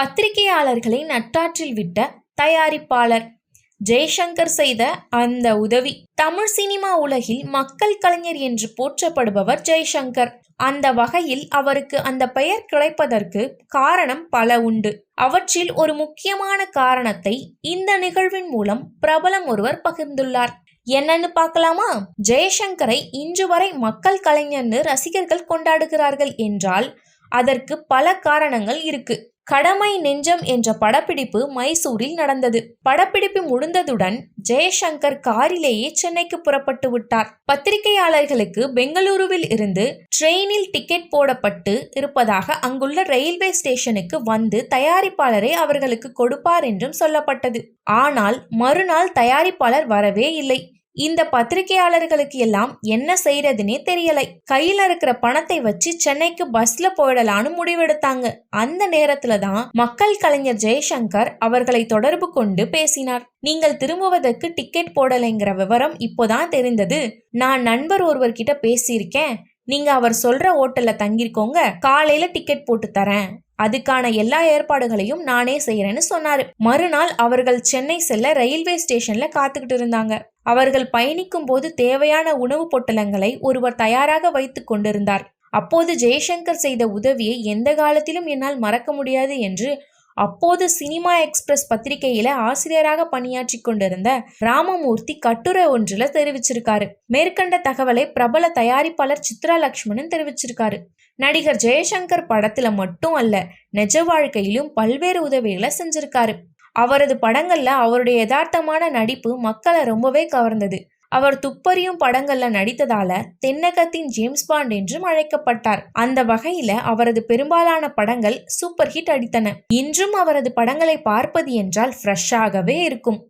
பத்திரிகையாளர்களை நட்டாற்றில் விட்ட தயாரிப்பாளர் ஜெய்சங்கர் செய்த அந்த உதவி. தமிழ் சினிமா உலகில் மக்கள் கலைஞர் என்று போற்றப்படுபவர் ஜெய்சங்கர். அந்த வகையில் அவருக்கு அந்த பெயர் கிடைப்பதற்கு காரணம் பல உண்டு. அவற்றில் ஒரு முக்கியமான காரணத்தை இந்த நிகழ்வின் மூலம் பிரபலம் ஒருவர் பகிர்ந்துள்ளார். என்னன்னு பார்க்கலாமா? ஜெயசங்கரை இன்று வரை மக்கள் கலைஞர்னு ரசிகர்கள் கொண்டாடுகிறார்கள் என்றால் அதற்கு பல காரணங்கள் இருக்கு. கடமை நெஞ்சம் என்ற படப்பிடிப்பு மைசூரில் நடந்தது. படப்பிடிப்பு முடிந்ததுடன் ஜெயசங்கர் காரிலேயே சென்னைக்கு புறப்பட்டு விட்டார். பத்திரிகையாளர்களுக்கு பெங்களூருவில் இருந்து ட்ரெயினில் டிக்கெட் போடப்பட்டு இருப்பதாக அங்குள்ள ரயில்வே ஸ்டேஷனுக்கு வந்து தயாரிப்பாளரை அவர்களுக்கு கொடுப்பார் என்றும் சொல்லப்பட்டது. ஆனால் மறுநாள் தயாரிப்பாளர் வரவே இல்லை. இந்த பத்திரிகையாளர்களுக்கு எல்லாம் என்ன செய்யறதுனே தெரியலை. கையில இருக்கிற பணத்தை வச்சு சென்னைக்கு பஸ்ல போயிடலான்னு முடிவெடுத்தாங்க. அந்த நேரத்துல தான் மக்கள் கலைஞர் ஜெய்சங்கர் அவர்களை தொடர்பு கொண்டு பேசினார். நீங்கள் திரும்புவதற்கு டிக்கெட் போடலைங்கிற விவரம் இப்போதான் தெரிந்தது. நான் நண்பர் ஒருவர்கிட்ட பேசியிருக்கேன். நீங்க அவர் சொல்ற ஓட்டல்ல தங்கியிருக்கோங்க காலையில டிக்கெட் போட்டு தரேன். அதுக்கான எல்லா ஏற்பாடுகளையும் நானே செய்யறேன்னு சொன்னாரு. மறுநாள் அவர்கள் சென்னை செல்ல ரயில்வே ஸ்டேஷன்ல காத்துக்கிட்டு இருந்தாங்க. அவர்கள் பயணிக்கும் போது தேவையான உணவுப் பொட்டலங்களை ஒருவர் தயாராக வைத்து கொண்டிருந்தார். அப்போது ஜெய்சங்கர் செய்த உதவியை எந்த காலத்திலும் என்னால் மறக்க முடியாது என்று அப்போது சினிமா எக்ஸ்பிரஸ் பத்திரிகையில ஆசிரியராக பணியாற்றி கொண்டிருந்த ராமமூர்த்தி கட்டுரை ஒன்றில் தெரிவிச்சிருக்காரு. மேற்கண்ட தகவலை பிரபல தயாரிப்பாளர் சித்ரா லக்ஷ்மணன் தெரிவிச்சிருக்காரு. நடிகர் ஜெயசங்கர் படத்துல மட்டும் அல்ல நிஜ வாழ்க்கையிலும் பல்வேறு உதவிகளை செஞ்சிருக்காரு. அவரது படங்களில் அவருடைய யதார்த்தமான நடிப்பு மக்களை ரொம்பவே கவர்ந்தது. அவர் துப்பறியும் படங்கள்ல நடித்ததால தென்னகத்தின் ஜேம்ஸ் பாண்ட் என்றும் அழைக்கப்பட்டார். அந்த வகையில அவரது பெரும்பாலான படங்கள் சூப்பர் ஹிட் அடித்தன. இன்றும் அவரது படங்களை பார்ப்பது என்றால் ஃப்ரெஷ்ஷாகவே இருக்கும்.